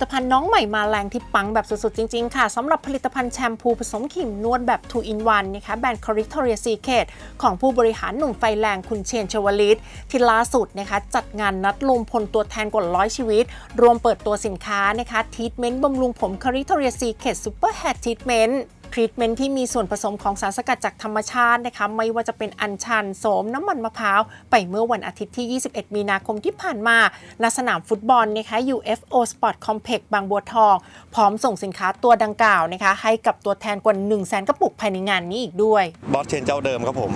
ตภัณฑ์น้องใหม่มาแรงที่ปังแบบสุดๆ จริง ๆ ค่ะสำหรับผลิตภัณฑ์แชมพูผสมครีมนวดแบบ 2 in 1 นะคะแบรนด์ c o r i c t o r i a Secret ของผู้บริหารหนุ่มไฟแรงคุณเชนชวลิต ที่ล่าสุดนะคะจัดงานนัดรวมพลตัวแทนกว่าร้อยชีวิต รวมเปิดตัวสินค้านะคะทีทเมนต์บำรุงผม c o r i c t o r i a Secret Super Hair Treatment ทรีทเมนต์ที่มีส่วนผสมของสารสกัดจากธรรมชาตินะคะไม่ว่าจะเป็นอัญชันโสมน้ำมันมะพร้าว ไปเมื่อวันอาทิตย์ที่ 21 มีนาคมที่ผ่านมาณสนามฟุตบอลนะคะ UFO Sport Complex บางบัวทอง พร้อมส่งสินค้าตัวดังกล่าวนะคะ ให้กับตัวแทนกว่า 1 0 0 0 0แสนกระปุกภายในงานนี้อีกด้วยบอสเชนเจ้าเดิมครับผม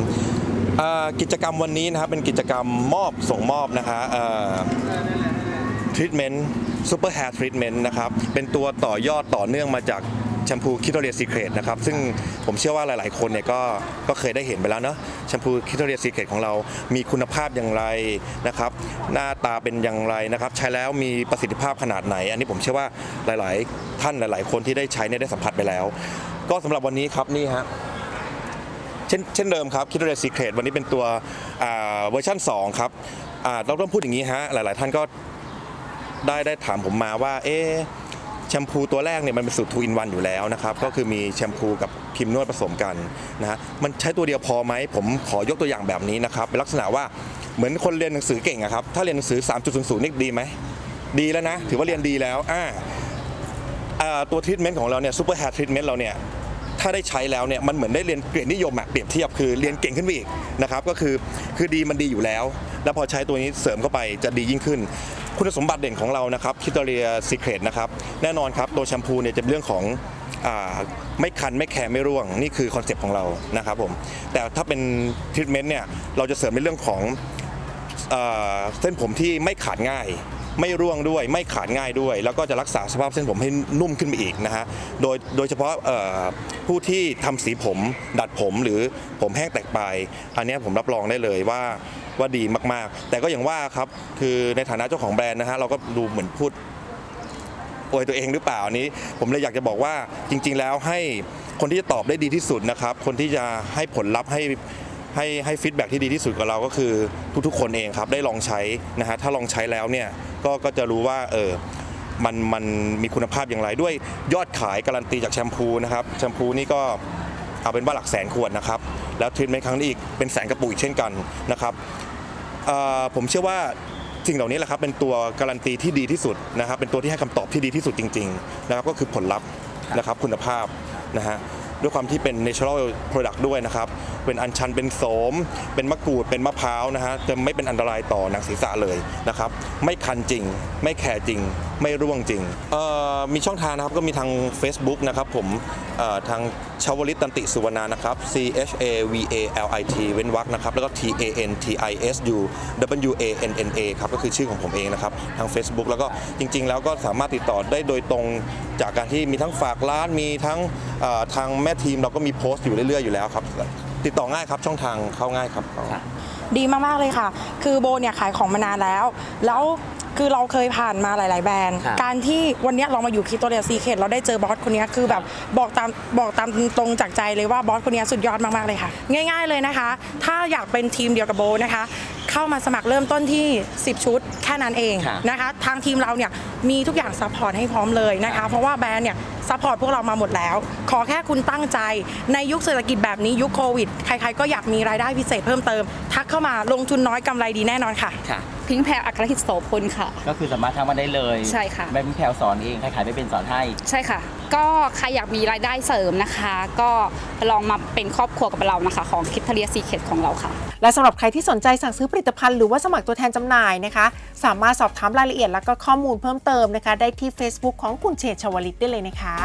กิจกรรมวันนี้นะครับเป็นกิจกรรมมอบส่งมอบนะคะทรีทเมนต์ซูเปอร์แฮร์ทรีทเมนต์นะครับเป็นตัวต่อยอดต่อเนื่องมาจาก แชมพูคิโตเรียซีเครตนะครับซึ่งผมเชื่อว่าหลาย ๆ คนเนี่ยก็ก็เคยได้เห็นไปแล้วเนาะแชมพูคิโตเรียซีเครตของเรา มีคุณภาพอย่างไรนะครับหน้าตาเป็นอย่างไรนะครับใช้แล้วมีประสิทธิภาพขนาดไหน อันนี้ผมเชื่อว่าหลาย ๆ ท่านหลาย ๆ คนที่ได้ใช้เนี่ยได้สัมผัสไปแล้ว ก็สำหรับวันนี้ครับนี่ฮะเช่นเช่นเดิมครับคิด a ซีเครตวันนี้เป็นตัวเวอร์ชัน2 ครับอ่าเราต้องพูดอย่างนี้ฮะหลาย ๆ ท่านก็ได้ได้ถามผมมาว่าเอ๊ะ ชมพูตัวแรกเนี่ยมันเป็นสูตรทูอินวันอยู่แล้วนะครับก็คือมีแชมพูกับครีมนวดผสมกันนะฮะมันใช้ตัวเดียวพอไหมผมขอยกตัวอย่างแบบนี้นะครับเป็นลักษณะว่าเหมือนคนเรียนหนังสือเก่งอะครับถ้าเรียนหนังสือ 3.00นี่ดีไหมดีแล้วนะ ถือว่าเรียนดีแล้วอ่าตัวทรีทเมนต์ของเราเนี่ยซูเปอร์แฮร์ทรีทเมนต์เราเนี่ยถ้าได้ใช้แล้วเนี่ยมันเหมือนได้เรียนเกรดนิยมอะเปรียบเทียบคือเรียนเก่งขึ้นไปอีกนะครับก็คือคือดีมันดีอยู่แล้ว แล้วพอใช้ตัวนี้เสริมเข้าไปจะดียิ่งขึ้น คุณสมบัติเด่นของเรานะครับคิตเรียซีเครตนะครับแน่นอนครับตัวแชมพูเนี่ยจะเป็นเรื่องของไม่คันไม่แคร์ไม่ร่วง นี่คือคอนเซปต์ของเรานะครับผมแต่ถ้าเป็นทรีทเมนต์เนี่ยเราจะเสริมในเรื่องของเส้นผมที่ไม่ขาดง่าย ไม่ร่วงด้วย ไม่ขาดง่ายด้วย แล้วก็จะรักษาสภาพเส้นผมให้นุ่มขึ้นไปอีกนะฮะโดยโดยเฉพาะผู้ที่ทำสีผม ดัดผมหรือผมแห้งแตกปลายอันนี้ผมรับรองได้เลยว่า ว่าดีมากๆ แต่ก็อย่างว่าครับคือในฐานะเจ้าของแบรนด์นะฮะเราก็ดูเหมือนพูดอวยตัวเองหรือเปล่าอันนี้ ผมเลยอยากจะบอกว่าจริง ๆ แล้วให้คนที่จะตอบได้ดีที่สุดนะครับ คนที่จะให้ผลลัพธ์ให้ให้ให้ฟีดแบ็ที่ดีที่สุดกับเราก็คือทุกๆ คนเองครับได้ลองใช้นะฮะถ้าลองใช้แล้วเนี่ยก็ก็จะรู้ว่าเออมันมันมีคุณภาพอย่างไรด้วยยอดขายการันตีจากแชมพูนะครับแชมพูนี่ก็ เอาเป็นว่าหลักแสนขวดนะครับ แล้วทรีทเมนต์ครั้งนี้อีกเป็นแสนกระปุกอีกเช่นกันนะครับผมเชื่อว่าสิ่งเหล่านี้แหละครับเป็นตัวการันตีที่ดีที่สุดนะครับ เป็นตัวที่ให้คำตอบที่ดีที่สุดจริงๆนะครับก็คือผลลัพธ์นะครับคุณภาพนะฮะด้วยความที่เป็น natural product ด้วยนะครับ เป็นอัญชันเป็นโสม เป็นมะกรูดเป็นมะพร้าวนะฮะจะไม่เป็นอันตรายต่อหนังศีรษะเลยนะครับไม่คันจริง ไม่แคร์จริง ไม่ร่วงจริงเอ่อมีช่องทางนะครับก็มีทาง Facebook นะครับผมเอ่อทางชาวลิตตันติสุวรรณานะครับ C H A V A L I T เว้นวรรคนะครับแล้วก็ T A N T I S U W A N N A ครับก็คือชื่อของผมเองนะครับทาง Facebook แล้วก็จริง ๆ แล้วก็สามารถติดต่อได้โดยตรงจากการที่มีทั้งฝากร้านมีทั้งทางแม่ทีมเราก็มีโพสต์อยู่เรื่อยๆอยู่แล้วครับ ติดต่อง่ายครับช่องทางเข้าง่ายครับ ดีมากๆเลยค่ะ คือโบเนี่ยขายของมานานแล้ว แล้วคือเราเคยผ่านมาหลาย ๆ แบรนด์ ครับการที่วันเนี้ยเรามาอยู่คิโตเรียซีเคทเราได้เจอบอสคนเนี้ยคือแบบบอกตามบอกตามตรงจากใจเลยว่าบอสคนเนี้ยสุดยอดมาก ๆ เลยค่ะ ง่าย ๆ เลยนะคะ ถ้าอยากเป็นทีมเดียวกับโบนะคะ เข้ามาสมัครเริ่มต้นที่ 10 ชุดแค่นั้นเองครับนะคะ ทางทีมเราเนี่ยมีทุกอย่างซัพพอร์ตให้พร้อมเลยนะคะ เพราะว่าแบรนด์เนี่ยซัพพอร์ตพวกเรามาหมดแล้ว ขอแค่คุณตั้งใจ ในยุคเศรษฐกิจแบบนี้ยุคโควิด ใครๆ ก็อยากมีรายได้พิเศษเพิ่มเติม ทักเข้ามาลงทุนน้อยกำไรดีแน่นอนค่ะ ค่ะ พิงค์แพรวอัครหิตโสพลค่ะ ก็คือสามารถทำมาได้เลยใช่ค่ะ แม่พี่แพรวสอนเองใครขายไม่เป็นสอนให้ ใช่ค่ะ ก็ใครอยากมีรายได้เสริมนะคะ ก็ลองมาเป็นครอบครัวกับเรานะคะ ของคิทเลียซีเคทของเราค่ะ และสำหรับใครที่สนใจสั่งซื้อผลิตภัณฑ์หรือว่าสมัครตัวแทนจำหน่ายนะคะ สามารถสอบถามรายละเอียดและก็ข้อมูลเพิ่มเติมนะคะ ได้ที่ Facebook ของคุณเฉดชวลิตได้เลยนะคะ